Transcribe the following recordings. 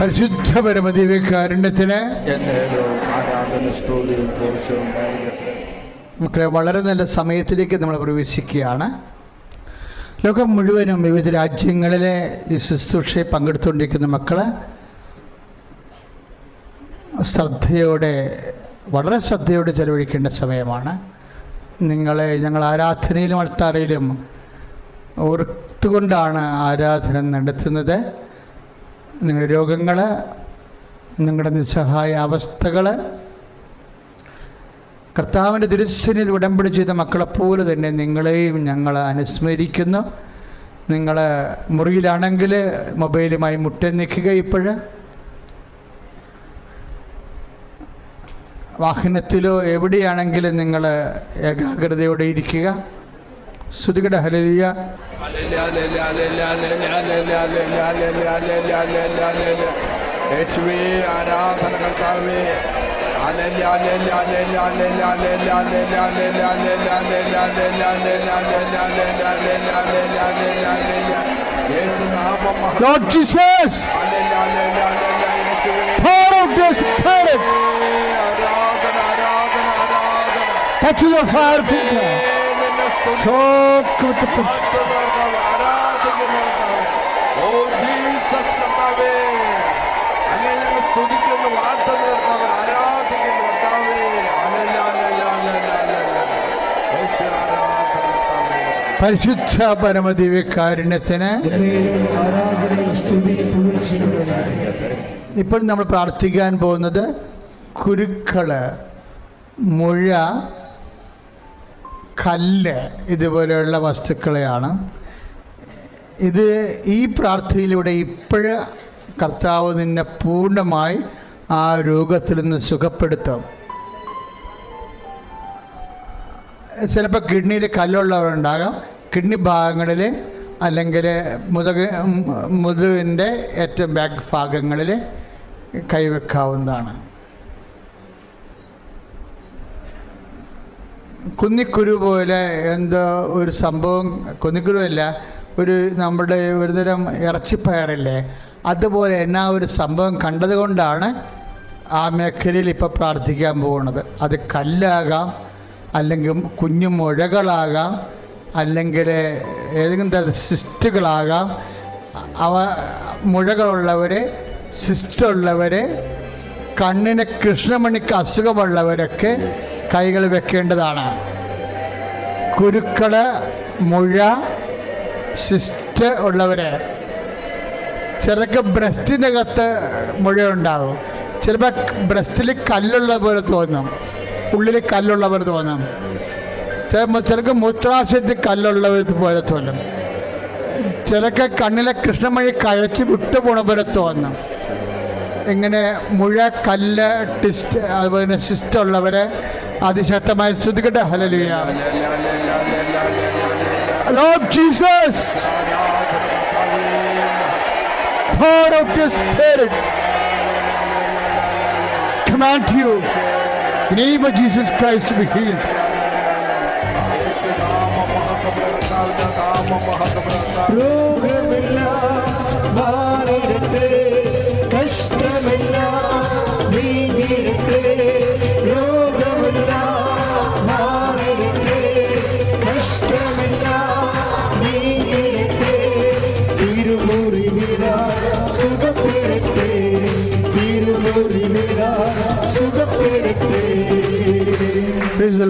പരിശുദ്ധ പരമദിവ്യകാരുണ്യത്തിന് മക്കളെ വളരെ നല്ല സമയത്തിലേക്ക് നമ്മൾ പ്രവേശിക്കുകയാണ്. ലോകം മുഴുവനും വിവിധ രാജ്യങ്ങളിലെ ഈ ശുശ്രൂഷയെ പങ്കെടുത്തുകൊണ്ടിരിക്കുന്ന മക്കൾ ശ്രദ്ധയോടെ വളരെ ശ്രദ്ധയോടെ ചെലവഴിക്കേണ്ട സമയമാണ്. നിങ്ങളെ ഞങ്ങൾ ആരാധനയിലും അൾത്താറയിലും ഓർത്തുകൊണ്ടാണ് ആരാധന നടത്തുന്നത്. നിങ്ങളുടെ രോഗങ്ങൾ നിങ്ങളുടെ നിസ്സഹായ അവസ്ഥകൾ കർത്താവിന്റെ തിരുസനിൽ ഉടമ്പടി ചെയ്ത മക്കളെപ്പോലെ തന്നെ നിങ്ങളെയും ഞങ്ങൾ അനുസ്മരിക്കുന്നു. നിങ്ങൾ മുറിയിലാണെങ്കിൽ മൊബൈലുമായി മുട്ട നിൽക്കുക ഇപ്പോൾ വാഹനത്തിലോ എവിടെയാണെങ്കിലും നിങ്ങൾ ഏകാഗ്രതയോടെ ഇരിക്കുക. ശ്രുതികട ഹലിയ യേശുവേ ആരാധന കർത്താവേ Lord Jesus, pour out your spirit. Touch your fire finger. സ്തുതിക്കുന്നു വാർത്തകൾ കർത്താവേ ആരാധിക്കുന്നു പരിശുദ്ധ പരമദിവ്യകാരുണ്യത്തിന് ഇപ്പോൾ നമ്മൾ പ്രാർത്ഥിക്കാൻ പോകുന്നത് കുരുക്കൾ മുഴ കല്ല് ഇതുപോലെയുള്ള വസ്തുക്കളെയാണ്. ഇത് ഈ പ്രാർത്ഥനയിലൂടെ ഇപ്പോഴ് കർത്താവ് നിന്നെ പൂർണമായി ആ രോഗത്തിൽ നിന്ന് സുഖപ്പെടുത്തും. ചിലപ്പോൾ കിഡ്നിയിൽ കല്ലുള്ളവരുണ്ടാകാം. കിഡ്നി ഭാഗങ്ങളിൽ അല്ലെങ്കിൽ മുതക് മുതുകിന്റെ ഏറ്റവും ബാക്ക് ഭാഗങ്ങളിൽ കൈവെക്കാവുന്നതാണ്. കുന്നിക്കുരു പോലെ എന്തോ ഒരു സംഭവം കുന്നിക്കുരുവല്ല ഒരു നമ്മുടെ ഒരുതരം ഇറച്ചിപ്പയറില്ലേ അതുപോലെ എന്നാ ഒരു സംഭവം കണ്ടതുകൊണ്ടാണ് ആ മേഖലയിൽ ഇപ്പോൾ പ്രാർത്ഥിക്കാൻ പോകുന്നത്. അത് കല്ലാകാം അല്ലെങ്കിൽ കുഞ്ഞു മുഴകളാകാം അല്ലെങ്കിൽ ഏതെങ്കിലും തരം സിസ്റ്റുകളാകാം. അവ മുഴകളുള്ളവർ സിസ്റ്റുള്ളവർ കണ്ണിന് കൃഷ്ണമണിക്ക് അസുഖമുള്ളവരൊക്കെ കൈകൾ വെക്കേണ്ടതാണ്. കുരുക്കൾ മുഴ സിസ്റ്റ് ഉള്ളവര്. ചിലർക്ക് ബ്രസ്റ്റിനകത്ത് മുഴയുണ്ടാകും ചിലപ്പോൾ ബ്രസ്റ്റിൽ കല്ലുള്ള പോലെ തോന്നും. ഉള്ളിൽ കല്ലുള്ള പോലെ തോന്നും. ചില- ചിലർക്ക് മൂത്രാശയത്തിൽ കല്ലുള്ള പോലെ തോന്നും. ചിലക്ക് കണ്ണിലെ കൃഷ്ണമണി കഴച്ച് വിട്ടുപോണ പോലെ തോന്നും. ഇങ്ങനെ മുഴ കല്ല് ടിസ്റ്റ് അതുപോലെ സിസ്റ്റ് ഉള്ളവരെ അതിശക്തമായി ശ്രുതികട്ടെ ഹലലിയ Lord Jesus, pour out your spirit. Command you, in the name of Jesus Christ, to be healed. രോഗമില്ല മാറിടട്ടെ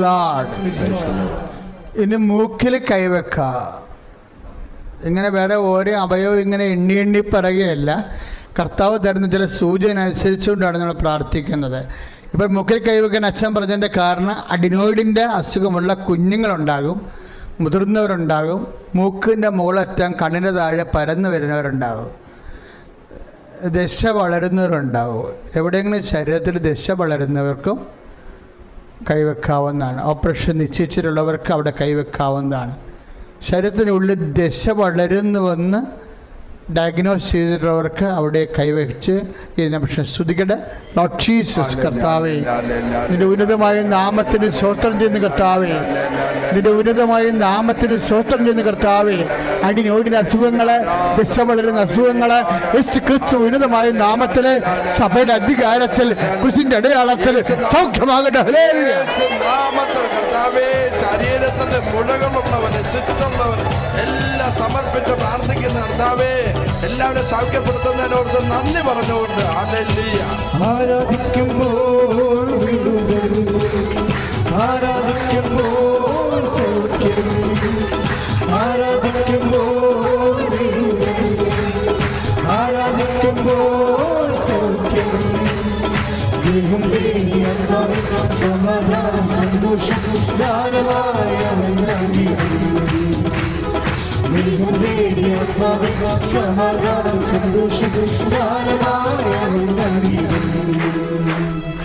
Lord. ഇനി മൂക്കിൽ കൈവെക്ക. ഇങ്ങനെ വേറെ ഓരോ അവയവം ഇങ്ങനെ എണ്ണി എണ്ണി പറയുകയല്ല. കർത്താവ് തരുന്ന ചില സൂചന അനുസരിച്ചുകൊണ്ടാണ് നമ്മൾ പ്രാർത്ഥിക്കുന്നത്. ഇപ്പോൾ മുക്കിൽ കൈവെക്കാൻ അച്ഛൻ പറഞ്ഞതിന്റെ കാരണം അഡിനോയിഡിന്റെ അസുഖമുള്ള കുഞ്ഞുങ്ങളുണ്ടാകും മുതിർന്നവരുണ്ടാകും മൂക്കിന്റെ മുകളറ്റം കണ്ണിന് താഴെ പരന്നു വരുന്നവരുണ്ടാകും. ദശ വളരുന്നവരുണ്ടാവും എവിടെയെങ്കിലും ശരീരത്തിൽ ദശ വളരുന്നവർക്കും കൈവെക്കാവുന്നതാണ്. ഓപ്പറേഷൻ നിശ്ചയിച്ചിട്ടുള്ളവർക്ക് അവിടെ കൈവെക്കാവുന്നതാണ്. ശരീരത്തിനുള്ളിൽ ദശ വളരുന്നുവെന്ന് ഡയഗ്നോസ് ചെയ്തിട്ടുള്ളവർക്ക് അവിടെ കൈവച്ച് സ്തുതിക്കട്ടെ ലോർഡ് ജീസസ് കർത്താവേ നിന്റെ ഉന്നതമായ നാമത്തിന് സ്വോത്രം ചെയ്യുന്ന കർത്താവേ നിന്റെ ഉന്നതമായ നാമത്തിന് സ്വോത്രം ചെയ്യുന്ന കർത്താവേ അടിനോടിന അസുഖങ്ങൾ ദിശ വളരുന്ന അസുഖങ്ങൾ യേശു ക്രിസ്തു ഉന്നതമായ നാമത്തിൽ സഭയുടെ അധികാരത്തിൽ കുശിന്റെ അടയാളത്തിൽ സൗഖ്യമാകട്ടെ. നാമത്തിൽ ശരീരത്തിന്റെ മുഴകളുള്ളവന് ചുറ്റുള്ളവന് എല്ലാം സമർപ്പിച്ച് പ്രാർത്ഥിക്കുന്ന കർത്താവേ എല്ലാവരും സൗഖ്യപ്പെടുത്തുന്നതിനോട് നന്ദി പറഞ്ഞുകൊണ്ട്. ആരാധിക്കുമ്പോൾ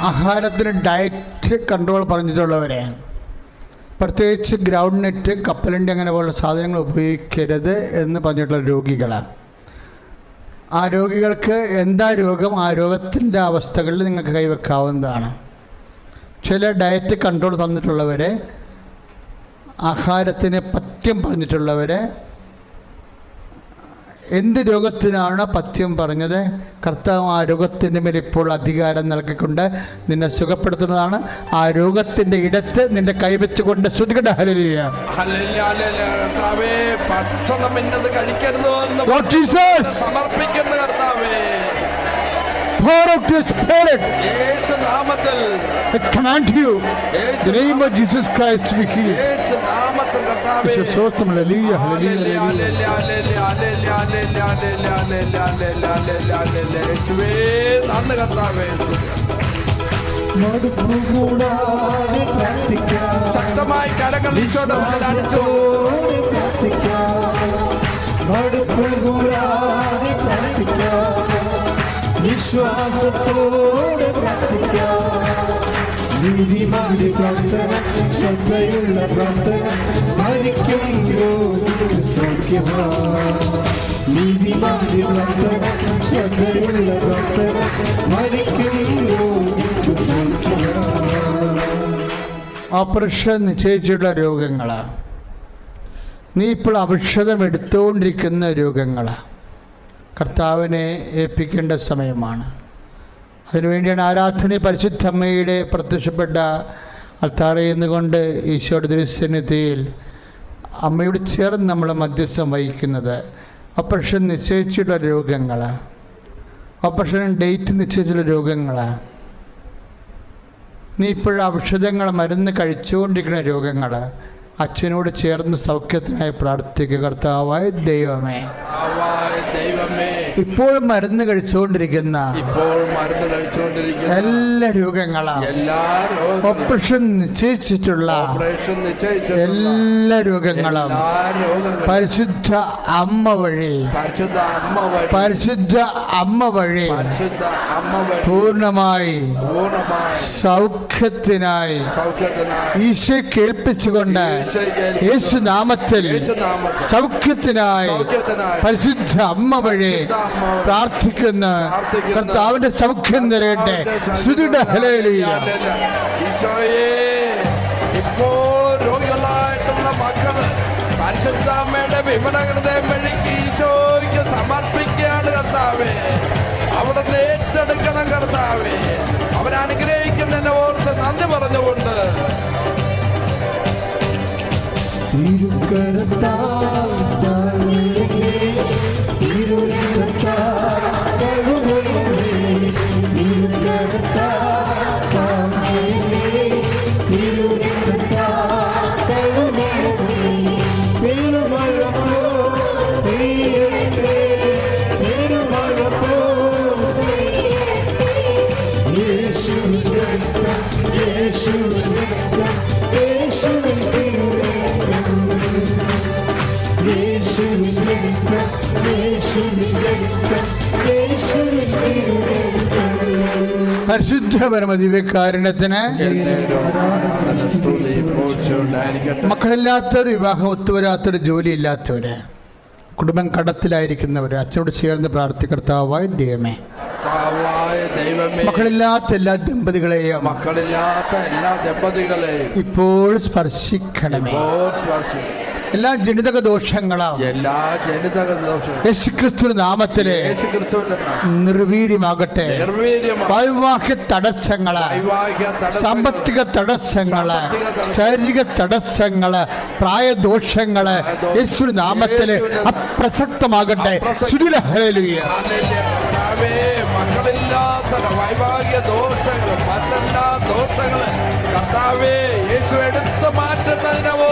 ആഹാരത്തിന് ഡയറ്റ് കൺട്രോൾ പറഞ്ഞിട്ടുള്ളവരെ പ്രത്യേകിച്ച് ഗ്രൗണ്ട് നെറ്റ് കപ്പലിന്റെ അങ്ങനെ പോലുള്ള സാധനങ്ങൾ ഉപയോഗിക്കരുത് എന്ന് പറഞ്ഞിട്ടുള്ള രോഗികളാണ് ആ രോഗികൾക്ക് എന്താ രോഗം? ആ രോഗത്തിന്റെ അവസ്ഥകളിൽ നിങ്ങൾക്ക് കൈവെക്കാവുന്നതാണ്. ചില ഡയറ്റ് കൺട്രോൾ തന്നിട്ടുള്ളവരെ ആഹാരത്തിന് പഥ്യം പറഞ്ഞിട്ടുള്ളവരെ എന്ത് രോഗത്തിനാണ് പഥ്യം പറഞ്ഞത്? കർത്താവ് ആ രോഗത്തിന്റെ മേൽ ഇപ്പോൾ അധികാരം നൽകിക്കൊണ്ട് നിന്നെ സുഖപ്പെടുത്തുന്നതാണ്. ആ രോഗത്തിന്റെ ഇടത്ത് നിന്റെ കൈവച്ചുകൊണ്ട് ഹലിയ hallelujah, hallelujah. power of the Spirit. I command you, in the name of Jesus Christ to be healed. Bishop Sotham, hallelujah, hallelujah, hallelujah. ശക്തമായി കരങ്ങൾ ഈശോടെ പ്രാർത്ഥിച്ചു വിശ്വാസത്തോടെ പ്രാർത്ഥിക്കാം. നീതിമാന്റെ പ്രാർത്ഥന ശ്രദ്ധയുള്ള പ്രാർത്ഥന മരിക്കും സൗഖ്യമാണ്. നീതിമാന്റെ പ്രാർത്ഥന ശ്രദ്ധയുള്ള പ്രാർത്ഥന മരിക്കും ഓപ്പറേഷൻ നിശ്ചയിച്ചിട്ടുള്ള രോഗങ്ങളാണ് നീ ഇപ്പോൾ ഔഷധം എടുത്തുകൊണ്ടിരിക്കുന്ന രോഗങ്ങൾ കർത്താവിനെ ഏൽപ്പിക്കേണ്ട സമയമാണ്. അതിനുവേണ്ടിയാണ് ആരാധന പരിശുദ്ധമ്മയുടെ പ്രത്യക്ഷപ്പെട്ട അൾത്താറയിൽ കൊണ്ട് ഈശോയുടെ ദുരുസന്നിധിയിൽ അമ്മയോട് ചേർന്ന് നമ്മൾ മധ്യസ്ഥം വഹിക്കുന്നത്. ഓപ്പറേഷൻ നിശ്ചയിച്ചിട്ടുള്ള രോഗങ്ങൾ ഓപ്പറേഷൻ ഡേറ്റ് നിശ്ചയിച്ചിട്ടുള്ള രോഗങ്ങൾ നീ ഇപ്പോഴും ഔഷധങ്ങൾ മരുന്ന് കഴിച്ചുകൊണ്ടിരിക്കുന്ന രോഗങ്ങൾ അച്ഛനോട് ചേർന്ന് സൗഖ്യത്തിനായി പ്രാർത്ഥിക്കുക കർത്താവായ ദൈവമേ. ദൈവമേ ഇപ്പോൾ മരുന്ന് കഴിച്ചുകൊണ്ടിരിക്കുന്ന ഇപ്പോൾ മരുന്ന് കഴിച്ചുകൊണ്ടിരിക്കുന്ന എല്ലാ രോഗങ്ങളും എല്ലാ ഓപ്പറേഷൻ നിശ്ചയിച്ചിട്ടുള്ള ഓപ്പറേഷൻ എല്ലാ രോഗങ്ങളും. പരിശുദ്ധ അമ്മ വഴി. പരിശുദ്ധ അമ്മ വഴി. പരിശുദ്ധ അമ്മ വഴി. പരിശുദ്ധ അമ്മ വഴി. പൂർണമായി പൂർണമായി. സൗഖ്യത്തിനായി സൗഖ്യത്തിനായി. ഈശോ കേൾപ്പിച്ചുകൊണ്ട് യേശു നാമത്തിൽ യേശുനാമത്തിൽ സൗഖ്യത്തിനായി പരിശുദ്ധ അമ്മ വഴി പ്രാർത്ഥിക്കുന്ന കർത്താവിന്റെ സൗഖ്യം നിറയട്ടെ. ശ്രുതിയുടെ ഹലേലിയ ഇപ്പോൾ രോഗികളായിട്ടുള്ള മക്കൾ പരിശുദ്ധ അമ്മയുടെ വിമല ഹൃദയം വഴി ഈശോയ്ക്ക് സമർപ്പിക്കുകയാണ് കർത്താവേ. അവിടെ ഏറ്റെടുക്കണം കർത്താവേ. അവരനുഗ്രഹിക്കുന്നതിനെ ഓർത്ത് നന്ദി പറഞ്ഞുകൊണ്ട്. തിരുക്കരത്താൽ പരിശുദ്ധ പരമദിവ്യകാരുണ്യത്തിന്. മക്കളില്ലാത്തവർ വിവാഹം ഒത്തുവരാത്തവർ ജോലിയില്ലാത്തവര് കുടുംബം കടത്തിലായിരിക്കുന്നവർ അച്ഛനോട് ചേർന്ന് പ്രാർത്ഥിക്കർത്താവായ ദൈവമേ മക്കളില്ലാത്ത എല്ലാ ദമ്പതികളെയും മക്കളില്ലാത്ത എല്ലാ ദമ്പതികളെയും ഇപ്പോൾ സ്പർശിക്കണമേ സ്പർശിക്കണം സ്പർശിക്കും എല്ലാ ജനിതക ദോഷങ്ങളും എല്ലാ ജനിതക ദോഷങ്ങളും യേശുക്രിസ്തുവിന്റെ നാമത്തിലെ നിർവീര്യമാകട്ടെ. വൈവാഹ്യ വൈവാഹിക തടസ്സങ്ങൾ സാമ്പത്തിക തടസ്സങ്ങൾ ശാരീരിക തടസ്സങ്ങൾ പ്രായദോഷങ്ങൾ യേശുവിന്റെ നാമത്തിൽ അപ്രസക്തമാകട്ടെ. കർത്താവേ, മക്കളില്ലാത്ത വൈവാഹിക ദോഷങ്ങൾ മറ്റെല്ലാ ദോഷങ്ങൾ കർത്താവേ യേശു എടുത്തു മാറ്റുന്നതിനവോ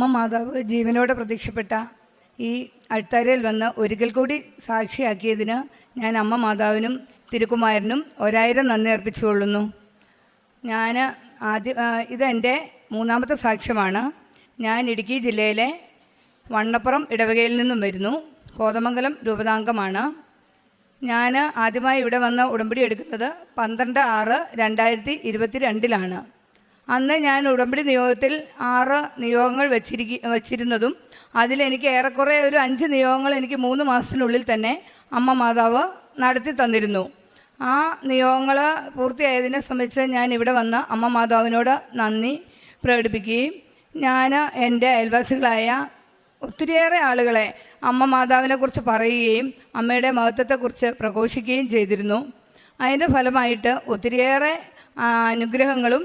അമ്മ മാതാവ് ജീവനോടെ പ്രത്യക്ഷപ്പെട്ട ഈ അൾത്താരയിൽ വന്ന് ഒരിക്കൽ കൂടി സാക്ഷിയാക്കിയതിന് ഞാൻ അമ്മ മാതാവിനും തിരുക്കുമാരനും ഒരായിരം നന്ദി അർപ്പിച്ചുകൊള്ളുന്നു ഞാൻ ആദ്യ ഇതെന്റെ മൂന്നാമത്തെ സാക്ഷ്യമാണ്. ഞാൻ ഇടുക്കി ജില്ലയിലെ വണ്ണപ്പുറം ഇടവകയിൽ നിന്നും വരുന്നു. കോതമംഗലം രൂപതാംഗമാണ്. ഞാൻ ആദ്യമായി ഇവിടെ വന്ന ഉടമ്പടി എടുക്കുന്നത് പന്ത്രണ്ട് ആറ് രണ്ടായിരത്തി ഇരുപത്തി രണ്ടിലാണ് അന്ന് ഞാൻ ഉടമ്പടി നിയോഗത്തിൽ ആറ് നിയോഗങ്ങൾ വെച്ചിരിക്ക വച്ചിരുന്നതും അതിലെനിക്ക് ഏറെക്കുറെ ഒരു അഞ്ച് നിയോഗങ്ങൾ എനിക്ക് മൂന്ന് മാസത്തിനുള്ളിൽ തന്നെ അമ്മ മാതാവ് നടത്തി തന്നിരുന്നു. ആ നിയോഗങ്ങൾ പൂർത്തിയായതിനെ സംബന്ധിച്ച് ഞാൻ ഇവിടെ വന്ന് അമ്മ മാതാവിനോട് നന്ദി പ്രകടിപ്പിക്കുകയും ഞാൻ എന്റെ അയൽവാസികളായ ഒത്തിരിയേറെ ആളുകളെ അമ്മ മാതാവിനെക്കുറിച്ച് പറയുകയും അമ്മയുടെ മഹത്വത്തെക്കുറിച്ച് പ്രഘോഷിക്കുകയും ചെയ്തിരുന്നു. അതിന്റെ ഫലമായിട്ട് ഒത്തിരിയേറെ അനുഗ്രഹങ്ങളും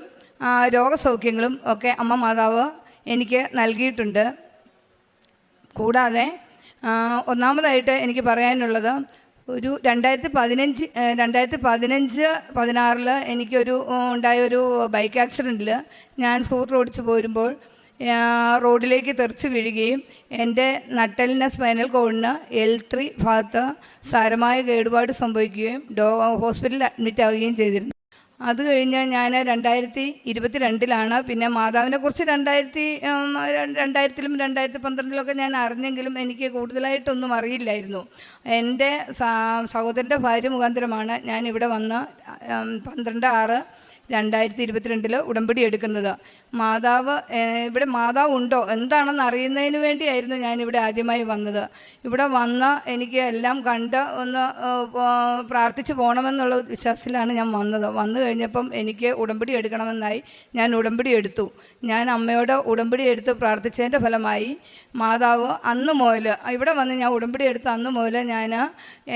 രോഗസൗഖ്യങ്ങളും ഒക്കെ അമ്മ മാതാവ് എനിക്ക് നൽകിയിട്ടുണ്ട്. കൂടാതെ ഒന്നാമതായിട്ട് എനിക്ക് പറയാനുള്ളത് ഒരു രണ്ടായിരത്തി പതിനഞ്ച് രണ്ടായിരത്തി പതിനഞ്ച് പതിനാറിൽ എനിക്കൊരു ഉണ്ടായൊരു ബൈക്ക് ആക്സിഡന്റിൽ ഞാൻ സ്കൂട്ടർ ഓടിച്ചു പോരുമ്പോൾ റോഡിലേക്ക് തെറിച്ച് വീഴുകയും എന്റെ നട്ടലിന് സ്പൈനൽ കോഡിന് എൽ ത്രീ ഭാഗത്ത് സാരമായ കേടുപാട് സംഭവിക്കുകയും ഡോ ഹോസ്പിറ്റലിൽ അഡ്മിറ്റ് ആവുകയും ചെയ്തിരുന്നു. അത് കഴിഞ്ഞ് ഞാൻ രണ്ടായിരത്തി ഇരുപത്തി രണ്ടിലാണ് പിന്നെ മാതാവിനെ കുറിച്ച് രണ്ടായിരത്തി രണ്ടായിരത്തിലും രണ്ടായിരത്തി പന്ത്രണ്ടിലൊക്കെ ഞാൻ അറിഞ്ഞെങ്കിലും എനിക്ക് കൂടുതലായിട്ടൊന്നും അറിയില്ലായിരുന്നു. എന്റെ സഹോദരന്റെ ഭാര്യ മുഖാന്തരമാണ് ഞാൻ ഇവിടെ വന്ന് പന്ത്രണ്ട് ആറ് രണ്ടായിരത്തി ഇരുപത്തിരണ്ടിൽ ഉടമ്പടി എടുക്കുന്നത്. മാതാവ് ഇവിടെ മാതാവ് ഉണ്ടോ എന്താണെന്ന് അറിയുന്നതിന് വേണ്ടിയായിരുന്നു ഞാൻ ഇവിടെ ആദ്യമായി വന്നത്. ഇവിടെ വന്ന് എനിക്ക് എല്ലാം കണ്ട് ഒന്ന് പ്രാർത്ഥിച്ച് പോകണമെന്നുള്ള വിശ്വാസത്തിലാണ് ഞാൻ വന്നത്. വന്നു കഴിഞ്ഞപ്പം എനിക്ക് ഉടമ്പടി എടുക്കണമെന്നായി ഞാൻ ഉടമ്പടി എടുത്തു. ഞാൻ അമ്മയോട് ഉടമ്പടി എടുത്ത് പ്രാർത്ഥിച്ചതിന്റെ ഫലമായി മാതാവ് അന്ന് മുതൽ ഇവിടെ വന്ന് ഞാൻ ഉടമ്പടി എടുത്ത് അന്ന് മുതൽ ഞാൻ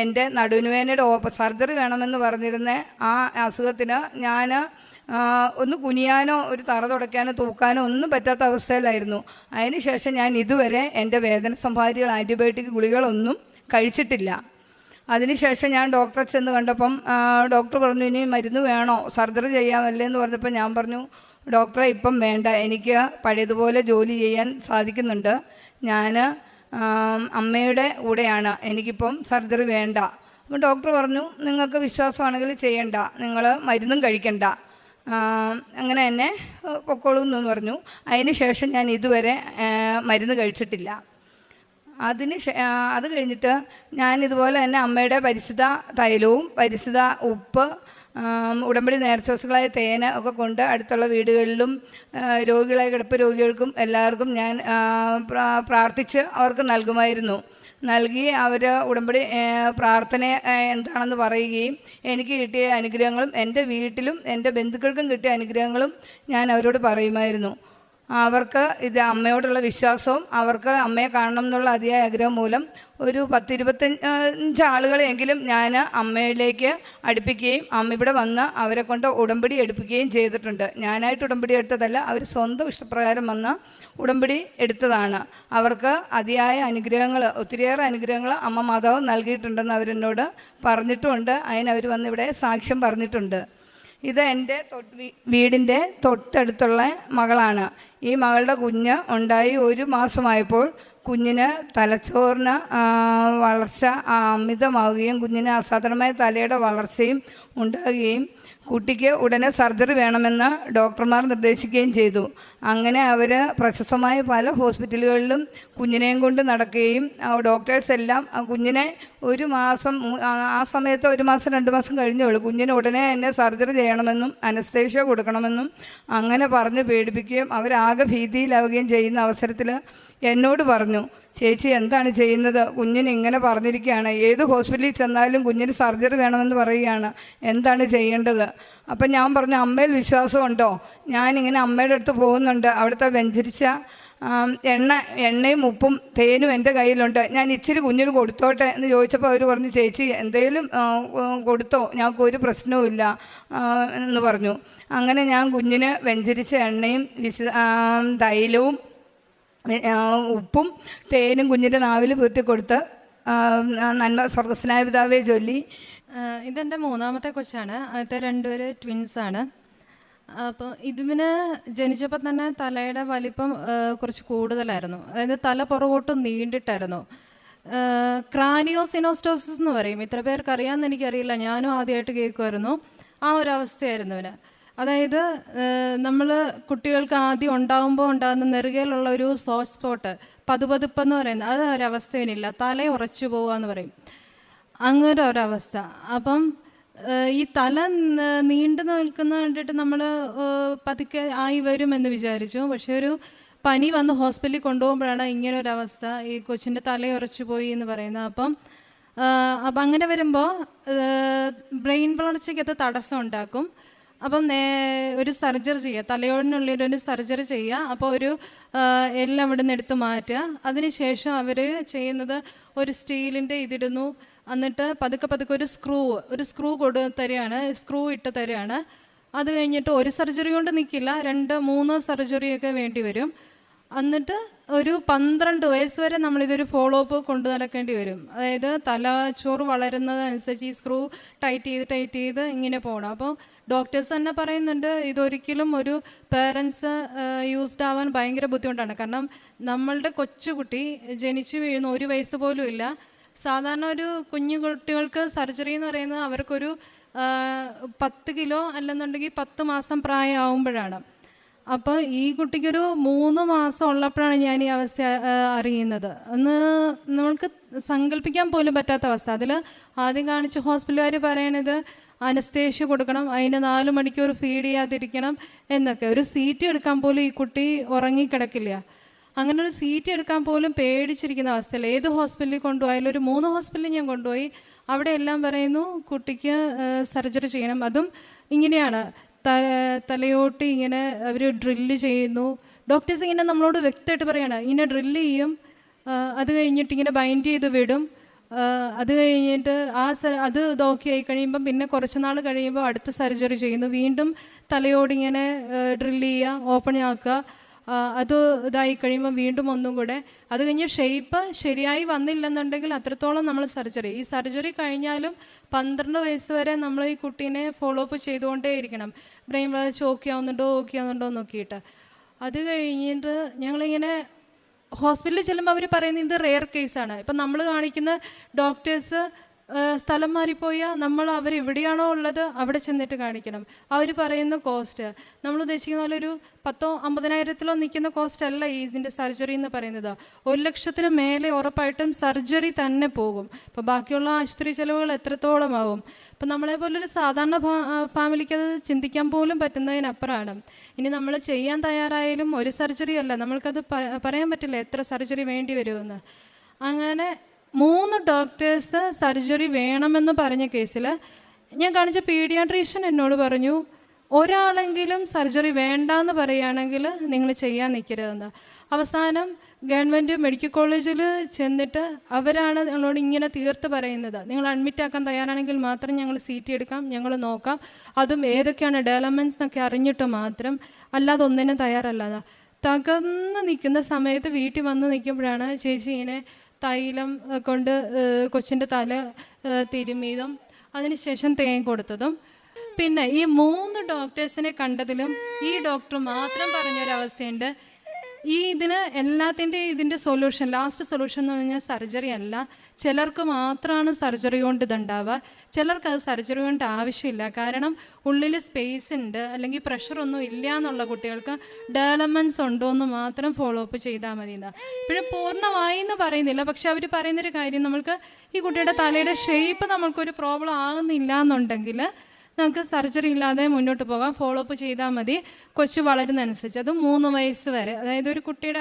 എന്റെ നടുവിനുവേനയുടെ സർജറി വേണമെന്ന് പറഞ്ഞിരുന്ന ആ അസുഖത്തിന് ഞാൻ ഒന്ന് കുനിയാനോ ഒരു തറ തുടയ്ക്കാനോ തൂക്കാനോ ഒന്നും പറ്റാത്ത അവസ്ഥയിലായിരുന്നു. അതിനുശേഷം ഞാൻ ഇതുവരെ എന്റെ വേദന സംഹാരികൾ ആന്റിബയോട്ടിക് ഗുളികളൊന്നും കഴിച്ചിട്ടില്ല. അതിനുശേഷം ഞാൻ ഡോക്ടറെ ചെന്ന് കണ്ടപ്പം ഡോക്ടർ പറഞ്ഞു ഇനി മരുന്ന് വേണോ? സർജറി ചെയ്യാമല്ലേ എന്ന് പറഞ്ഞപ്പോൾ ഞാൻ പറഞ്ഞു ഡോക്ടറെ ഇപ്പം വേണ്ട. എനിക്ക് പഴയതുപോലെ ജോലി ചെയ്യാൻ സാധിക്കുന്നുണ്ട്. ഞാൻ അമ്മയുടെ കൂടെയാണ്. എനിക്കിപ്പം സർജറി വേണ്ട. അപ്പം ഡോക്ടർ പറഞ്ഞു നിങ്ങൾക്ക് വിശ്വാസമാണെങ്കിൽ ചെയ്യണ്ട. നിങ്ങൾ മരുന്നും കഴിക്കണ്ട. അങ്ങനെ തന്നെ പൊക്കോളൂ എന്ന് പറഞ്ഞു. അതിന് ശേഷം ഞാൻ ഇതുവരെ മരുന്ന് കഴിച്ചിട്ടില്ല. അതിന് അത് കഴിഞ്ഞിട്ട് ഞാൻ ഇതുപോലെ തന്നെ അമ്മയുടെ പരിശുദ്ധ തൈലവും പരിശുദ്ധ ഉപ്പ് ഉടമ്പടി നേർച്ചോസുകളായ തേന ഒക്കെ കൊണ്ട് അടുത്തുള്ള വീടുകളിലും രോഗികളായ കിടപ്പ് രോഗികൾക്കും എല്ലാവർക്കും ഞാൻ പ്രാർത്ഥിച്ച് അവർക്ക് നൽകുമായിരുന്നു. നൽകി അവർ ഉടമ്പടി പ്രാർത്ഥന എന്താണെന്ന് പറയുകയും എനിക്ക് കിട്ടിയ അനുഗ്രഹങ്ങളും എന്റെ വീട്ടിലും എന്റെ ബന്ധുക്കൾക്കും കിട്ടിയ അനുഗ്രഹങ്ങളും ഞാൻ അവരോട് പറയുമായിരുന്നു. അവർക്ക് ഇത് അമ്മയോടുള്ള വിശ്വാസവും അവർക്ക് അമ്മയെ കാണണം എന്നുള്ള അതിയായ ആഗ്രഹം മൂലം ഒരു പത്തിരുപത്തഞ്ച് ആളുകളെങ്കിലും ഞാൻ അമ്മയിലേക്ക് അടുപ്പിക്കുകയും അമ്മ ഇവിടെ വന്ന് അവരെ കൊണ്ട് ഉടമ്പടി എടുപ്പിക്കുകയും ചെയ്തിട്ടുണ്ട്. ഞാനായിട്ട് ഉടമ്പടി എടുത്തതല്ല അവർ സ്വന്തം ഇഷ്ടപ്രകാരം വന്ന് ഉടമ്പടി എടുത്തതാണ്. അവർക്ക് അതിയായ അനുഗ്രഹങ്ങൾ ഒത്തിരിയേറെ അനുഗ്രഹങ്ങൾ അമ്മ മാതാവ് നൽകിയിട്ടുണ്ടെന്ന് അവരെന്നോട് പറഞ്ഞിട്ടുമുണ്ട് അതിനവർ വന്ന് ഇവിടെ സാക്ഷ്യം പറഞ്ഞിട്ടുണ്ട്. ഇത് എന്റെ വീടിന്റെ തൊട്ടടുത്തുള്ള മകളാണ്. ഈ മകളുടെ കുഞ്ഞ് ഉണ്ടായി ഒരു മാസമായപ്പോൾ കുഞ്ഞിന് തലച്ചോറിന് വളർച്ച അമിതമാവുകയും കുഞ്ഞിന് അസാധാരണമായ തലയുടെ വളർച്ചയും ഉണ്ടാകുകയും കുട്ടിക്ക് ഉടനെ സർജറി വേണമെന്ന് ഡോക്ടർമാർ നിർദ്ദേശിക്കുകയും ചെയ്തു. അങ്ങനെ അവർ പ്രശസ്തമായ പല ഹോസ്പിറ്റലുകളിലും കുഞ്ഞിനെയും കൊണ്ട് നടക്കുകയും ഡോക്ടേഴ്സ് എല്ലാം ആ കുഞ്ഞിനെ ഒരു മാസം ആ ആ സമയത്ത് ഒരു മാസം രണ്ട് മാസം കഴിഞ്ഞേ ഉള്ളൂ. കുഞ്ഞിന് ഉടനെ തന്നെ സർജറി ചെയ്യണമെന്നും അനസ്തേഷ്യ കൊടുക്കണമെന്നും അങ്ങനെ പറഞ്ഞ് പേടിപ്പിക്കുകയും അവരാകെ ഭീതിയിലാവുകയും ചെയ്യുന്ന അവസരത്തിൽ എന്നോട് പറഞ്ഞു ചേച്ചി എന്താണ് ചെയ്യുന്നത്? കുഞ്ഞിന് ഇങ്ങനെ പറഞ്ഞിരിക്കുകയാണ്. ഏത് ഹോസ്പിറ്റലിൽ ചെന്നാലും കുഞ്ഞിന് സർജറി വേണമെന്ന് പറയുകയാണ്. എന്താണ് ചെയ്യേണ്ടത്? അപ്പം ഞാൻ പറഞ്ഞു അമ്മയിൽ വിശ്വാസമുണ്ടോ? ഞാനിങ്ങനെ അമ്മയുടെ അടുത്ത് പോകുന്നുണ്ട്. അവിടുത്തെ വെഞ്ചരിച്ച എണ്ണ എണ്ണയും ഉപ്പും തേനും എന്റെ കയ്യിലുണ്ട്. ഞാൻ ഇച്ചിരി കുഞ്ഞിന് കൊടുത്തോട്ടെ എന്ന് ചോദിച്ചപ്പോൾ അവർ പറഞ്ഞു ചേച്ചി എന്തെങ്കിലും കൊടുത്തോ? ഞങ്ങൾക്ക് ഒരു പ്രശ്നവുമില്ല എന്ന് പറഞ്ഞു. അങ്ങനെ ഞാൻ കുഞ്ഞിന് വെഞ്ചരിച്ച എണ്ണയും വിശ തൈലവും ഉപ്പും തേനും കുഞ്ഞിന്റെ നാവിൽ പുരട്ടി കൊടുത്ത് നന്മ സ്വർഗസ്നായ പിതാവെ ചൊല്ലി. ഇതെന്റെ മൂന്നാമത്തെ കൊച്ചാണ്. ആദ്യത്തെ രണ്ടുപേര് ട്വിൻസാണ് അപ്പോൾ ഇതിന് ജനിച്ചപ്പോൾ തന്നെ തലയുടെ വലിപ്പം കുറച്ച് കൂടുതലായിരുന്നു. അതായത് തല പുറകോട്ട് നീണ്ടിട്ടായിരുന്നു. ക്രാനിയോസിനോസ്റ്റോസിസ് എന്ന് പറയും. ഇത്ര പേർക്ക് അറിയാമെന്ന് എനിക്കറിയില്ല. ഞാനും ആദ്യമായിട്ട് കേൾക്കുമായിരുന്നു. ആ ഒരു അവസ്ഥയായിരുന്നു ഇവന്. അതായത് നമ്മൾ കുട്ടികൾക്ക് ആദ്യം ഉണ്ടാകുമ്പോൾ ഉണ്ടാകുന്ന നെറുകയിലുള്ള ഒരു സോഫ്റ്റ് സ്പോട്ട് പതുപതുപ്പെന്ന് പറയുന്നത് അത് ഒരവസ്ഥയിനില്ല തല ഉറച്ചു പോവുക എന്ന് പറയും. അങ്ങനെ ഒരവസ്ഥ അപ്പം ഈ തല നീണ്ടു നിൽക്കുന്ന കണ്ടിട്ട് നമ്മൾ പതുക്കെ ആയി വരുമെന്ന് വിചാരിച്ചു. പക്ഷെ ഒരു പനി വന്ന് ഹോസ്പിറ്റലിൽ കൊണ്ടുപോകുമ്പോഴാണ് ഇങ്ങനെ ഒരു അവസ്ഥ ഈ കൊച്ചിന്റെ തല ഉറച്ചു പോയി എന്ന് പറയുന്നത്. അപ്പം അപ്പം അങ്ങനെ വരുമ്പോൾ ബ്രെയിൻ വളർച്ചയ്ക്ക് അത് തടസ്സം ഉണ്ടാക്കും. അപ്പം നേ ഒരു സർജറി ചെയ്യുക. തലയോടിനുള്ളിൽ ഒരു സർജറി ചെയ്യുക. അപ്പോൾ ഒരു എല്ലാം അവിടെ നിന്ന് എടുത്ത് മാറ്റുക. അതിനുശേഷം അവർ ചെയ്യുന്നത് ഒരു സ്റ്റീലിന്റെ ഇതിടുന്നു. എന്നിട്ട് പതുക്കെ പതുക്കെ ഒരു സ്ക്രൂ ഒരു സ്ക്രൂ കൊടു തരികയാണ്. സ്ക്രൂ ഇട്ട് തരികയാണ്. അത് കഴിഞ്ഞിട്ട് ഒരു സർജറി കൊണ്ട് നിൽക്കില്ല രണ്ട് മൂന്ന് സർജറിയൊക്കെ വേണ്ടി വരും. എന്നിട്ട് ഒരു പന്ത്രണ്ട് വയസ്സ് വരെ നമ്മളിതൊരു ഫോളോ അപ്പ് കൊണ്ടു നടക്കേണ്ടി വരും. അതായത് തലച്ചോറ് വളരുന്നതനുസരിച്ച് ഈ സ്ക്രൂ ടൈറ്റ് ചെയ്ത് ടൈറ്റ് ചെയ്ത് ഇങ്ങനെ പോകണം അപ്പോൾ ഡോക്ടേഴ്സ് തന്നെ പറയുന്നുണ്ട് ഇതൊരിക്കലും ഒരു പേരൻസ് യൂസ്ഡ് ആവാൻ ഭയങ്കര ബുദ്ധിമുട്ടാണ്. കാരണം നമ്മളുടെ കൊച്ചുകുട്ടി ജനിച്ചു വീഴുന്ന ഒരു വയസ്സ് പോലും ഇല്ല. സാധാരണ ഒരു കുഞ്ഞു കുട്ടികൾക്ക് സർജറി എന്ന് പറയുന്നത് അവർക്കൊരു പത്ത് കിലോ അല്ലെന്നുണ്ടെങ്കിൽ പത്ത് മാസം പ്രായമാവുമ്പോഴാണ്. അപ്പോൾ ഈ കുട്ടിക്കൊരു മൂന്ന് മാസം ഉള്ളപ്പോഴാണ് ഞാൻ ഈ അവസ്ഥ അറിയുന്നത്. അന്ന് നമ്മൾക്ക് സങ്കല്പിക്കാൻ പോലും പറ്റാത്ത അവസ്ഥ. അതിൽ ആദ്യം കാണിച്ച് ഹോസ്പിറ്റലുകാർ പറയണത് അനസ്തേഷ്യ കൊടുക്കണം അതിന് നാല് മണിക്കൂർ ഫീഡ് ചെയ്യാതിരിക്കണം എന്നൊക്കെ. ഒരു സീറ്റ് എടുക്കാൻ പോലും ഈ കുട്ടി ഉറങ്ങിക്കിടക്കില്ല. അങ്ങനെ ഒരു സീറ്റ് എടുക്കാൻ പോലും പേടിച്ചിരിക്കുന്ന അവസ്ഥയിൽ ഏത് ഹോസ്പിറ്റലിൽ കൊണ്ടുപോയാലും ഒരു മൂന്ന് ഹോസ്പിറ്റലിൽ ഞാൻ കൊണ്ടുപോയി അവിടെ എല്ലാം പറയുന്നു കുട്ടിക്ക് സർജറി ചെയ്യണം. അതും ഇങ്ങനെയാണ്. തലയോട്ടി ഇങ്ങനെ അവർ ഡ്രില്ല് ചെയ്യുന്നു. ഡോക്ടേഴ്സ് ഇങ്ങനെ നമ്മളോട് വ്യക്തമായിട്ട് പറയാണ് ഇങ്ങനെ ഡ്രില്ല് ചെയ്യും അത് കഴിഞ്ഞിട്ട് ഇങ്ങനെ ബൈൻഡ് ചെയ്ത് വിടും. അത് കഴിഞ്ഞിട്ട് ആ സ അത് ഇതൊക്കെ ആയി കഴിയുമ്പം പിന്നെ കുറച്ച് നാൾ കഴിയുമ്പോൾ അടുത്ത സർജറി ചെയ്യുന്നു. വീണ്ടും തലയോടിങ്ങനെ ഡ്രില്ല് ചെയ്യുക ഓപ്പൺ ആക്കുക. അത് ഇതായി കഴിയുമ്പോൾ വീണ്ടും ഒന്നും കൂടെ. അത് കഴിഞ്ഞ് ഷേപ്പ് ശരിയായി വന്നില്ലെന്നുണ്ടെങ്കിൽ അത്രത്തോളം നമ്മൾ സർജറി ഈ സർജറി കഴിഞ്ഞാലും പന്ത്രണ്ട് വയസ്സ് വരെ നമ്മൾ ഈ കുട്ടീനെ ഫോളോ അപ്പ് ചെയ്തുകൊണ്ടേ ഇരിക്കണം. ബ്രെയിൻ വളർച്ച ഓക്കെ ആവുന്നുണ്ടോ ഓക്കെ ആവുന്നുണ്ടോ നോക്കിയിട്ട്. അത് കഴിഞ്ഞിട്ട് ഞങ്ങളിങ്ങനെ ഹോസ്പിറ്റലിൽ ചെല്ലുമ്പോൾ അവർ പറയുന്നത് ഇത് റെയർ കേസാണ് ഇപ്പം നമ്മൾ കാണിക്കുന്ന ഡോക്ടേഴ്സ് സ്ഥലം മാറിപ്പോയാൽ നമ്മൾ അവർ എവിടെയാണോ ഉള്ളത് അവിടെ ചെന്നിട്ട് കാണിക്കണം. അവർ പറയുന്ന കോസ്റ്റ് നമ്മൾ ഉദ്ദേശിക്കുന്ന പോലെ ഒരു പത്തോ അമ്പതിനായിരത്തിലോ നിൽക്കുന്ന കോസ്റ്റ് അല്ല ഈ ഇതിന്റെ സർജറി എന്ന് പറയുന്നത്. ഒരു ലക്ഷത്തിന് മേലെ ഉറപ്പായിട്ടും സർജറി തന്നെ പോകും. അപ്പോൾ ബാക്കിയുള്ള ആശുപത്രി ചിലവുകൾ എത്രത്തോളം ആവും? അപ്പം നമ്മളെ പോലൊരു സാധാരണ ഫാമിലിക്ക് അത് ചിന്തിക്കാൻ പോലും പറ്റുന്നതിനപ്പുറമാണ് ഇനി നമ്മൾ ചെയ്യാൻ തയ്യാറായാലും ഒരു സർജറി അല്ല. നമ്മൾക്കത് പറയാൻ പറ്റില്ല എത്ര സർജറി വേണ്ടി വരുമെന്ന്. അങ്ങനെ മൂന്ന് ഡോക്ടേഴ്സ് സർജറി വേണമെന്ന് പറഞ്ഞ കേസിൽ ഞാൻ കാണിച്ച പീഡിയാട്രീഷ്യൻ എന്നോട് പറഞ്ഞു ഒരാളെങ്കിലും സർജറി വേണ്ടാന്ന് പറയുകയാണെങ്കിൽ നിങ്ങൾ ചെയ്യാൻ നിൽക്കരുതെന്ന്. അവസാനം ഗവൺമെന്റ് മെഡിക്കൽ കോളേജിൽ ചെന്നിട്ട് അവരാണ് നിങ്ങളോട് ഇങ്ങനെ തീർത്ത് പറയുന്നത്. നിങ്ങൾ അഡ്മിറ്റ് ആക്കാൻ തയ്യാറാണെങ്കിൽ മാത്രം ഞങ്ങൾ സീറ്റ് എടുക്കാം ഞങ്ങൾ നോക്കാം. അതും ഏതൊക്കെയാണ് ഡെവലപ്മെന്റ്സ് എന്നൊക്കെ അറിഞ്ഞിട്ട് മാത്രം അല്ലാതെ ഒന്നിനും തയ്യാറല്ലാതെ. തകർന്ന് നിൽക്കുന്ന സമയത്ത് വീട്ടിൽ വന്ന് നിൽക്കുമ്പോഴാണ് ചേച്ചി ഇങ്ങനെ തൈലം കൊണ്ട് കൊച്ചിന്റെ തല തിരുമിയതും അതിനുശേഷം തേൻ കൊടുത്തതും. പിന്നെ ഈ മൂന്ന് ഡോക്ടേഴ്സിനെ കണ്ടതിലും ഈ ഡോക്ടർ മാത്രം പറഞ്ഞൊരവസ്ഥയുണ്ട്. ഈ ഇതിന് എല്ലാത്തിന്റെ ഇതിന്റെ സൊല്യൂഷൻ ലാസ്റ്റ് സൊല്യൂഷൻ എന്ന് പറഞ്ഞാൽ സർജറി അല്ല. ചിലർക്ക് മാത്രമാണ് സർജറി കൊണ്ട് ഇതുണ്ടാവുക. ചിലർക്ക് അത് സർജറി കൊണ്ട് ആവശ്യമില്ല. കാരണം ഉള്ളിൽ സ്പേസ് ഉണ്ട്. അല്ലെങ്കിൽ പ്രഷറൊന്നും ഇല്ല എന്നുള്ള കുട്ടികൾക്ക് ഡെവലപ്മെന്റ്സ് ഉണ്ടോ എന്ന് മാത്രം ഫോളോ അപ്പ് ചെയ്താൽ മതി എന്നാ. പിന്നെ പൂർണമായി എന്ന് പറയുന്നില്ല. പക്ഷെ അവർ പറയുന്നൊരു കാര്യം നമ്മൾക്ക് ഈ കുട്ടിയുടെ തലയുടെ ഷേപ്പ് നമ്മൾക്കൊരു പ്രോബ്ലം ആകുന്നില്ല എന്നുണ്ടെങ്കിൽ നമുക്ക് സർജറി ഇല്ലാതെ മുന്നോട്ട് പോകാം. ഫോളോ അപ്പ് ചെയ്താൽ മതി. കൊച്ചു വളരുന്നതനുസരിച്ച്. അത് മൂന്ന് വയസ്സ് വരെ. അതായത് ഒരു കുട്ടിയുടെ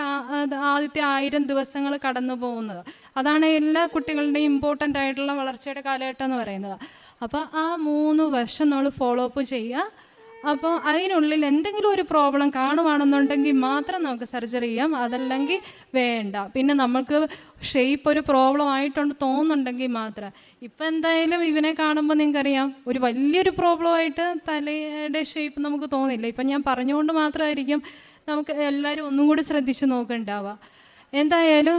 ആദ്യത്തെ ആയിരം ദിവസങ്ങൾ കടന്നു പോകുന്നത്. അതാണ് എല്ലാ കുട്ടികളുടെയും ഇമ്പോർട്ടന്റ് ആയിട്ടുള്ള വളർച്ചയുടെ കാലഘട്ടം എന്ന് പറയുന്നത്. അപ്പോൾ ആ മൂന്ന് വർഷം നമ്മൾ ഫോളോ അപ്പ് ചെയ്യുക. അപ്പോൾ അതിനുള്ളിൽ എന്തെങ്കിലും ഒരു പ്രോബ്ലം കാണുവാണെന്നുണ്ടെങ്കിൽ മാത്രം നമുക്ക് സർജറി ചെയ്യാം. അതല്ലെങ്കിൽ വേണ്ട. പിന്നെ നമ്മൾക്ക് ഷേപ്പ് ഒരു പ്രോബ്ലം ആയിട്ടുണ്ട് തോന്നുന്നുണ്ടെങ്കിൽ മാത്രം. ഇപ്പം എന്തായാലും ഇവനെ കാണുമ്പോൾ നിങ്ങൾക്കറിയാം ഒരു വലിയൊരു പ്രോബ്ലം ആയിട്ട് തലയുടെ ഷേപ്പ് നമുക്ക് തോന്നില്ല. ഇപ്പം ഞാൻ പറഞ്ഞുകൊണ്ട് മാത്രമായിരിക്കും നമുക്ക് എല്ലാവരും ഒന്നും കൂടി ശ്രദ്ധിച്ച് നോക്കുന്നുണ്ടാവുക എന്തായാലും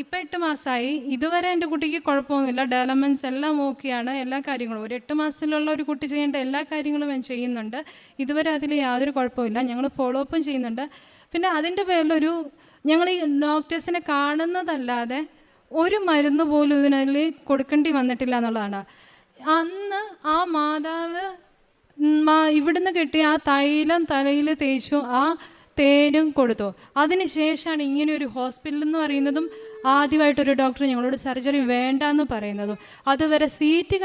ഇപ്പം എട്ട് മാസമായി ഇതുവരെ എന്റെ കുട്ടിക്ക് കുഴപ്പമൊന്നുമില്ല. ഡെവലപ്മെന്റ്സ് എല്ലാം ഓക്കെയാണ് എല്ലാ കാര്യങ്ങളും. ഒരു എട്ട് മാസത്തിലുള്ള ഒരു കുട്ടി ചെയ്യേണ്ട എല്ലാ കാര്യങ്ങളും ഞാൻ ചെയ്യുന്നുണ്ട്. ഇതുവരെ അതിൽ യാതൊരു കുഴപ്പമില്ല. ഞങ്ങൾ ഫോളോ അപ്പും ചെയ്യുന്നുണ്ട്. പിന്നെ അതിന്റെ പേരിലൊരു ഞങ്ങൾ ഈ ഡോക്ടേഴ്സിനെ കാണുന്നതല്ലാതെ ഒരു മരുന്ന് പോലും ഇതിനതിൽ കൊടുക്കേണ്ടി വന്നിട്ടില്ല എന്നുള്ളതാണ്. അന്ന് ആ മാതാവ് ഇവിടുന്ന് കിട്ടിയ ആ തൈലം തലയിൽ തേച്ചു ആ തേനും കൊടുത്തു. അതിനുശേഷമാണ് ഇങ്ങനെ ഒരു ഹോസ്പിറ്റൽ എന്ന് പറയുന്നതും ആദ്യമായിട്ടൊരു ഡോക്ടർ ഞങ്ങളോട് സർജറി വേണ്ട എന്ന് പറയുന്നതും അതുവരെ സീറ്റ്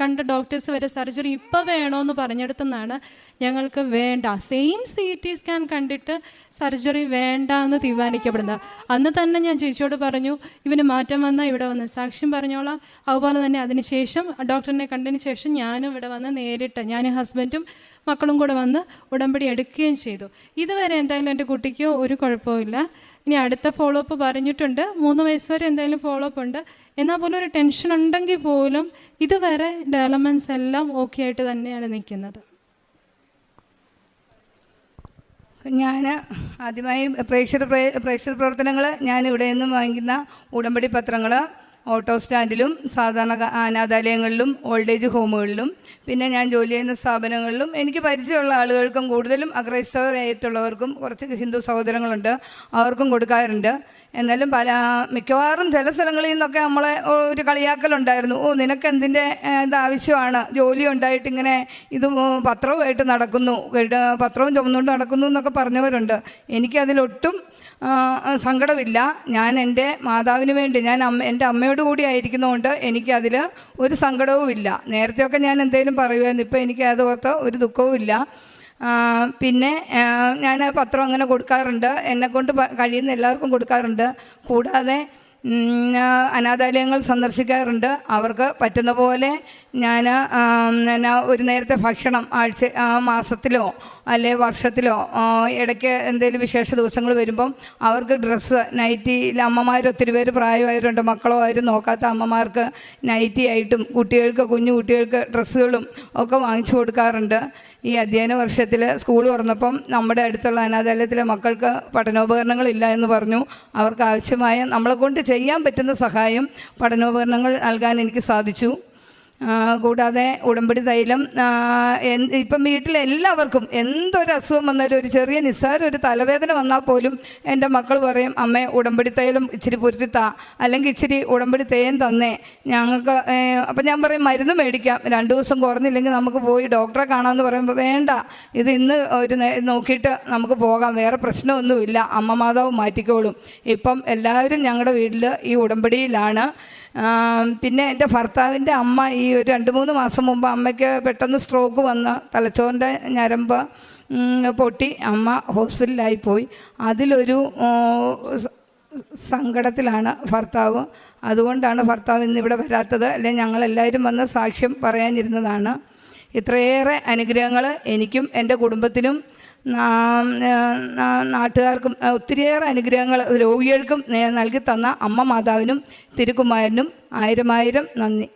കണ്ട ഡോക്ടേഴ്സ് വരെ സർജറി ഇപ്പോൾ വേണമെന്ന് പറഞ്ഞെടുത്തെന്നാണ് ഞങ്ങൾക്ക് വേണ്ട. സെയിം സി ടി സ്കാൻ കണ്ടിട്ട് സർജറി വേണ്ട എന്ന് തീരുമാനിക്കപ്പെടുന്നത്. അന്ന് തന്നെ ഞാൻ ചേച്ചിയോട് പറഞ്ഞു ഇവന് മാറ്റം വന്നാൽ ഇവിടെ വന്ന്. സാക്ഷ്യം പറഞ്ഞോളാം. അതുപോലെ തന്നെ അതിനുശേഷം ഡോക്ടറിനെ കണ്ടതിന് ശേഷം ഞാനും ഇവിടെ വന്ന് നേരിട്ട് ഞാൻ ഹസ്ബൻഡും മക്കളും കൂടെ വന്ന് ഉടമ്പടി എടുക്കുകയും ചെയ്തു. ഇതുവരെ എന്തായാലും എന്റെ കുട്ടിക്ക് ഒരു കുഴപ്പമില്ല ഇനി അടുത്ത ഫോളോ അപ്പ് പറഞ്ഞിട്ടുണ്ട്. മൂന്ന് വയസ്സ് വരെ എന്തായാലും ഫോളോ അപ്പ് ഉണ്ട്. എന്നാൽ പോലും ഒരു ടെൻഷൻ ഉണ്ടെങ്കിൽ പോലും ഇതുവരെ ഡെവലപ്മെന്റ്സ് എല്ലാം ഓക്കെ ആയിട്ട് തന്നെയാണ് നിൽക്കുന്നത്. ഞാൻ ആദ്യമായി പ്രേക്ഷക പ്രേ- പ്രേക്ഷക പ്രവർത്തനങ്ങൾ ഞാൻ ഇവിടെ നിന്നും വാങ്ങിക്കുന്ന ഉടമ്പടി പത്രങ്ങൾ ഓട്ടോ സ്റ്റാൻഡിലും സാധാരണ അനാഥാലയങ്ങളിലും ഓൾഡ് ഏജ് ഹോമുകളിലും പിന്നെ ഞാൻ ജോലി ചെയ്യുന്ന സ്ഥാപനങ്ങളിലും എനിക്ക് പരിചയമുള്ള ആളുകൾക്കും കൂടുതലും അക്രൈസ്തവരായിട്ടുള്ളവർക്കും കുറച്ച് ഹിന്ദു സഹോദരങ്ങളുണ്ട് അവർക്കും കൊടുക്കാറുണ്ട്. എന്നാലും പല മിക്കവാറും ചില സ്ഥലങ്ങളിൽ നിന്നൊക്കെ നമ്മളെ ഒരു കളിയാക്കലുണ്ടായിരുന്നു. ഓ നിനക്ക് എന്തിന്റെ ഇത് ആവശ്യമാണ്? ജോലി ഉണ്ടായിട്ട് ഇങ്ങനെ ഇത് പത്രവുമായിട്ട് നടക്കുന്നു പത്രവും ചുമന്നുകൊണ്ട് നടക്കുന്നു എന്നൊക്കെ പറഞ്ഞവരുണ്ട്. എനിക്കതിലൊട്ടും സങ്കടമില്ല. ഞാൻ എന്റെ മാതാവിന് വേണ്ടി ഞാൻ അമ്മ എന്റെ അമ്മയോട് കൂടി ആയിരിക്കുന്നതുകൊണ്ട് എനിക്കതിൽ ഒരു സങ്കടവും ഇല്ല നേരത്തെയൊക്കെ ഞാൻ എന്തെങ്കിലും പറയുമായിരുന്നു ഇപ്പോൾ എനിക്ക് അതോർത്ത് ഒരു ദുഃഖവും ഇല്ല പിന്നെ ഞാൻ പത്രം അങ്ങനെ കൊടുക്കാറുണ്ട്. എന്നെക്കൊണ്ട് കഴിയുന്ന എല്ലാവർക്കും കൊടുക്കാറുണ്ട്. കൂടാതെ അനാഥാലയങ്ങൾ സന്ദർശിക്കാറുണ്ട്. അവർക്ക് പറ്റുന്ന പോലെ ഞാൻ ഒരു നേരത്തെ ഭക്ഷണം ആഴ്ച മാസത്തിലോ അല്ലെ വർഷത്തിലോ ഇടയ്ക്ക് എന്തെങ്കിലും വിശേഷ ദിവസങ്ങൾ വരുമ്പം അവർക്ക് ഡ്രസ്സ് നൈറ്റി അമ്മമാർ ഒത്തിരി പേര് പ്രായമായവരുണ്ട് മക്കളോ ആരും നോക്കാത്ത അമ്മമാർക്ക് നൈറ്റി ആയിട്ടും കുട്ടികൾക്ക് കുഞ്ഞു കുട്ടികൾക്ക് ഡ്രസ്സുകളും ഒക്കെ വാങ്ങിച്ചു കൊടുക്കാറുണ്ട്. ഈ അധ്യയന വർഷത്തിൽ സ്കൂൾ തുറന്നപ്പം നമ്മുടെ അടുത്തുള്ള അനാഥാലയത്തിലെ മക്കൾക്ക് പഠനോപകരണങ്ങളില്ല എന്ന് പറഞ്ഞു. അവർക്ക് ആവശ്യമായ നമ്മളെ കൊണ്ട് ചെയ്യാൻ പറ്റുന്ന സഹായം പഠനോപകരണങ്ങൾ നൽകാൻ എനിക്ക് സാധിച്ചു. കൂടാതെ ഉടമ്പടി തൈലം ഇപ്പം വീട്ടിലെ എല്ലാവർക്കും എന്തൊരു അസുഖം വന്നാലും ഒരു ചെറിയ നിസ്സാര ഒരു തലവേദന വന്നാൽ പോലും എന്റെ മക്കൾ പറയും അമ്മേ ഉടമ്പടി തൈലം ഇച്ചിരി പുരുത്തിത്താ അല്ലെങ്കിൽ ഇച്ചിരി ഉടമ്പടി തേൻ തന്നേ. ഞങ്ങൾക്ക് അപ്പം ഞാൻ പറയും മരുന്ന് മേടിക്കാം രണ്ട് ദിവസം കുറഞ്ഞില്ലെങ്കിൽ നമുക്ക് പോയി ഡോക്ടറെ കാണാമെന്ന് പറയുമ്പോൾ വേണ്ട ഇത് ഇന്ന് ഒരു നോക്കിയിട്ട് നമുക്ക് പോകാം വേറെ പ്രശ്നമൊന്നുമില്ല അമ്മ മാതാവ് മാറ്റിക്കോളും. ഇപ്പം എല്ലാവരും ഞങ്ങളുടെ വീട്ടിൽ ഈ ഉടമ്പടിയിലാണ്. പിന്നെ എന്റെ ഭർത്താവിന്റെ അമ്മ ഈ രണ്ട് മൂന്ന് മാസം മുമ്പ് അമ്മയ്ക്ക് പെട്ടെന്ന് സ്ട്രോക്ക് വന്ന് തലച്ചോറിന്റെ ഞരമ്പ് പൊട്ടി. അമ്മ ഹോസ്പിറ്റലിലായി പോയി. അതിലൊരു സങ്കടത്തിലാണ് ഭർത്താവ്. അതുകൊണ്ടാണ് ഭർത്താവ് ഇന്നിവിടെ വരാത്തത്. അല്ലെങ്കിൽ ഞങ്ങളെല്ലാവരും വന്ന് സാക്ഷ്യം പറയാനിരുന്നതാണ്. ഇത്രയേറെ അനുഗ്രഹങ്ങൾ എനിക്കും എന്റെ കുടുംബത്തിനും നാട്ടുകാർക്കും ഒത്തിരിയേറെ അനുഗ്രഹങ്ങൾ രോഗികൾക്കും നൽകി തന്ന അമ്മ മാതാവിനും തിരുക്കുമാരനും ആയിരം ആയിരം നന്ദി.